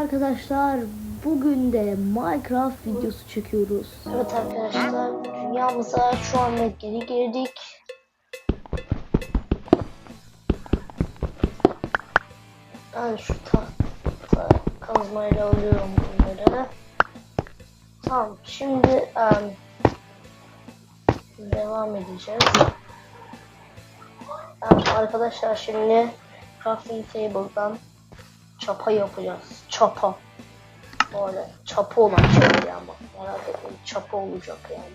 arkadaşlar, bugün de Minecraft videosu çekiyoruz. Evet arkadaşlar dünyamıza şu anda geri girdik. Ben şu tahta kazmayla alıyorum bunları. Tamam şimdi em, devam edeceğiz. Em, arkadaşlar şimdi crafting table'dan çapa yapacağız. Çapa. Böyle çapa olan şey ama. Merak etmeyin çapa olacak yani.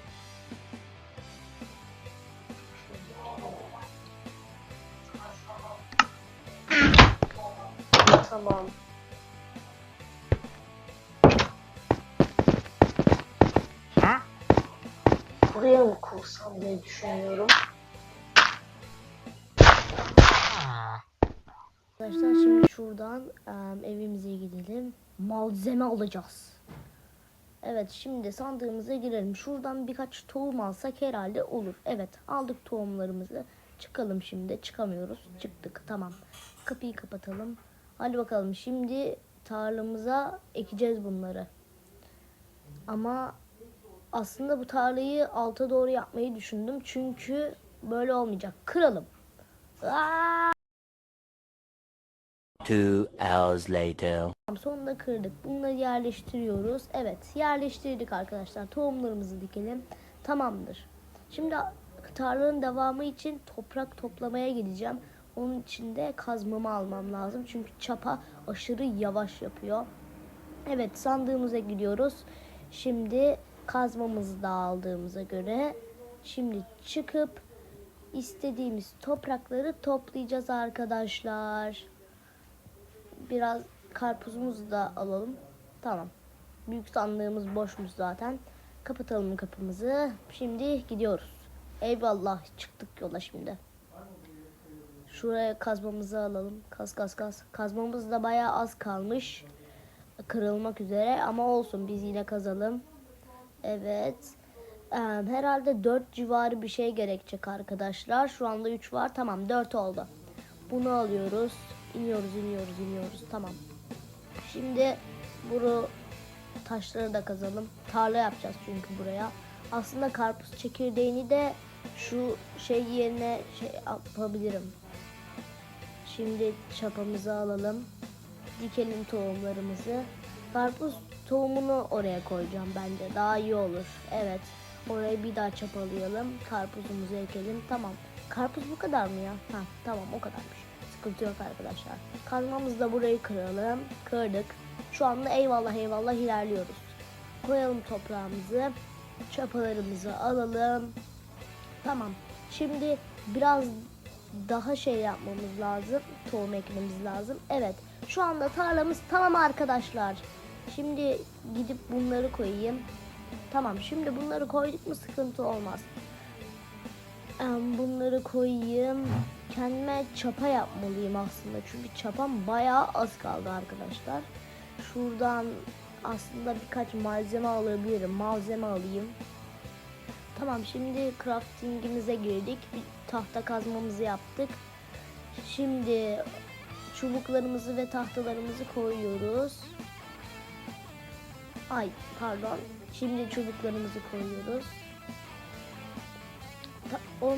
Tamam. Buraya mı kursam diye düşünüyorum. Arkadaşlar şimdi şuradan em, evimize gidelim. Malzeme alacağız. Evet şimdi sandığımıza girelim. Şuradan birkaç tohum alsak herhalde olur. Evet aldık tohumlarımızı. Çıkalım şimdi. Çıkamıyoruz. Çıktık tamam. Kapıyı kapatalım. Hadi bakalım şimdi tarlamıza ekeceğiz bunları. Ama aslında bu tarlayı alta doğru yapmayı düşündüm. Çünkü böyle olmayacak. Kıralım. Aa! Two hours later. Sonunda kırdık. Bunları yerleştiriyoruz. Evet yerleştirdik arkadaşlar. Tohumlarımızı dikelim. Tamamdır. Şimdi tarlanın devamı için toprak toplamaya gideceğim. Onun için de kazmamı almam lazım. Çünkü çapa aşırı yavaş yapıyor. Evet sandığımıza gidiyoruz. Şimdi kazmamızı da aldığımıza göre şimdi çıkıp istediğimiz toprakları toplayacağız arkadaşlar. Biraz karpuzumuzu da alalım. Tamam. Büyük sandığımız boşmuş zaten. Kapatalım kapımızı. Şimdi gidiyoruz. Eyvallah çıktık yola şimdi. Şuraya kazmamızı alalım. Kaz kaz kaz. Kazmamız da bayağı az kalmış. Kırılmak üzere ama olsun biz yine kazalım. Evet. Ee, herhalde 4 civarı bir şey gerekecek arkadaşlar. Şu anda 3 var. Tamam 4 oldu. Bunu alıyoruz. İniyoruz, iniyoruz, iniyoruz. Tamam. Şimdi bunu taşları da kazalım. Tarla yapacağız çünkü buraya. Aslında karpuz çekirdeğini de şu şey yerine şey yapabilirim. Şimdi çapamızı alalım. Dikelim tohumlarımızı. Karpuz tohumunu oraya koyacağım bence. Daha iyi olur. Evet. Oraya bir daha çapalayalım. Karpuzumuzu ekelim. Tamam. Karpuz bu kadar mı ya? Ha, tamam o kadarmış. Sıkıntı yok arkadaşlar. Kazmamızı da burayı kıralım. Kırdık. Şu anda eyvallah eyvallah ilerliyoruz. Koyalım toprağımızı. Çapalarımızı alalım. Tamam. Şimdi biraz daha şey yapmamız lazım. Tohum ekmemiz lazım. Evet. Şu anda tarlamız tamam arkadaşlar. Şimdi gidip bunları koyayım. Tamam. Şimdi bunları koyduk mu sıkıntı olmaz. Bunları koyayım. Kendime çapa yapmalıyım aslında. Çünkü çapam bayağı az kaldı arkadaşlar. Şuradan aslında birkaç malzeme alabilirim. Malzeme alayım. Tamam şimdi craftingimize girdik. Bir tahta kazmamızı yaptık. Şimdi çubuklarımızı ve tahtalarımızı koyuyoruz. Ay pardon. Şimdi çubuklarımızı koyuyoruz. Ta- on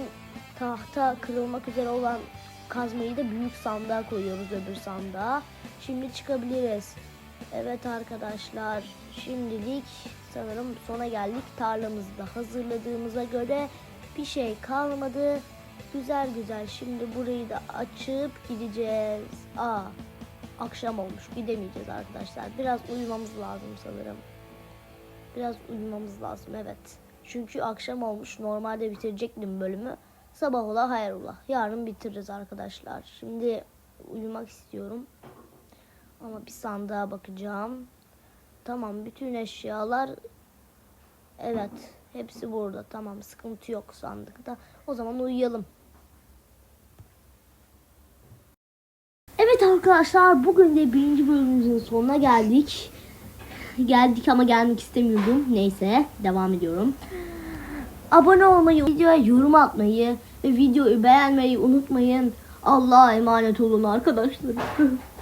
tahta kırılmak üzere olan kazmayı da büyük sandığa koyuyoruz öbür sandığa. Şimdi çıkabiliriz. Evet arkadaşlar şimdilik sanırım sona geldik. Tarlamızı da hazırladığımıza göre bir şey kalmadı. Güzel güzel şimdi burayı da açıp gideceğiz. Aa akşam olmuş gidemeyeceğiz arkadaşlar. Biraz uyumamız lazım sanırım. Biraz uyumamız lazım evet. Çünkü akşam olmuş. Normalde bitirecektim bölümü. Sabah ola hayrola. Yarın bitiririz arkadaşlar. Şimdi uyumak istiyorum. Ama bir sandığa bakacağım. Tamam bütün eşyalar evet hepsi burada. Tamam sıkıntı yok sandıkta. O zaman uyuyalım. Evet arkadaşlar bugün de birinci bölümümüzün sonuna geldik. Geldik ama gelmek istemiyordum. Neyse devam ediyorum. Abone olmayı, videoya yorum atmayı ve videoyu beğenmeyi unutmayın. Allah'a emanet olun arkadaşlar.